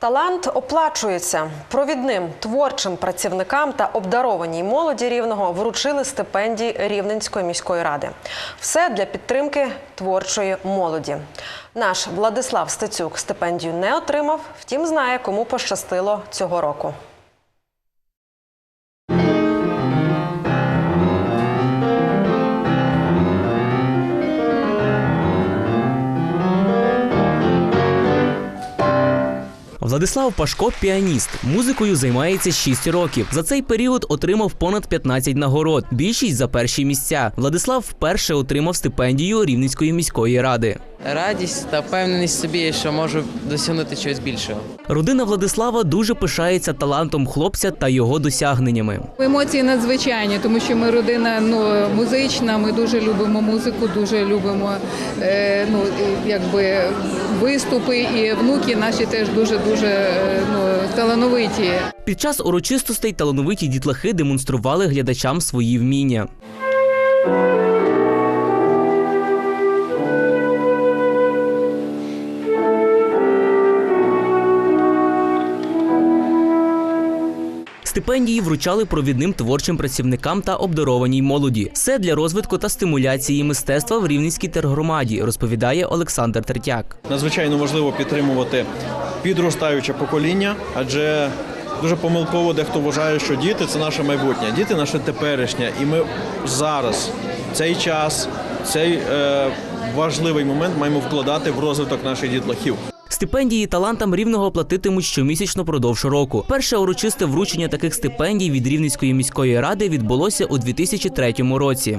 Талант оплачується. Провідним творчим працівникам та обдарованій молоді рівного вручили стипендії Рівненської міської ради. Все для підтримки творчої молоді. Наш Владислав Стецюк стипендію не отримав, втім знає, кому пощастило цього року. Владислав Пашко піаніст. Музикою займається 6 років. За цей період отримав понад 15 нагород. Більшість за перші місця. Владислав вперше отримав стипендію Рівненської міської ради. Радість та впевненість в собі, що можу досягнути чогось більшого. Родина Владислава дуже пишається талантом хлопця та його досягненнями. Емоції надзвичайні, тому що ми родина ну, музична, ми дуже любимо музику, дуже любимо е, ну, якби, виступи, і внуки наші теж дуже-дуже е, ну, талановиті. Під час урочистостей талановиті дітлахи демонстрували глядачам свої вміння. Стипендії вручали провідним творчим працівникам та обдарованій молоді. Все для розвитку та стимуляції мистецтва в Рівненській тергромаді, розповідає Олександр Третяк. Надзвичайно важливо підтримувати підростаюче покоління, адже дуже помилково дехто вважає, що діти це наше майбутнє, діти наше теперішнє. І ми зараз, цей час, цей е, важливий момент маємо вкладати в розвиток наших дітлахів. Стипендії талантам рівного платитимуть щомісячно продовж року. Перше урочисте вручення таких стипендій від Рівненської міської ради відбулося у 2003 році.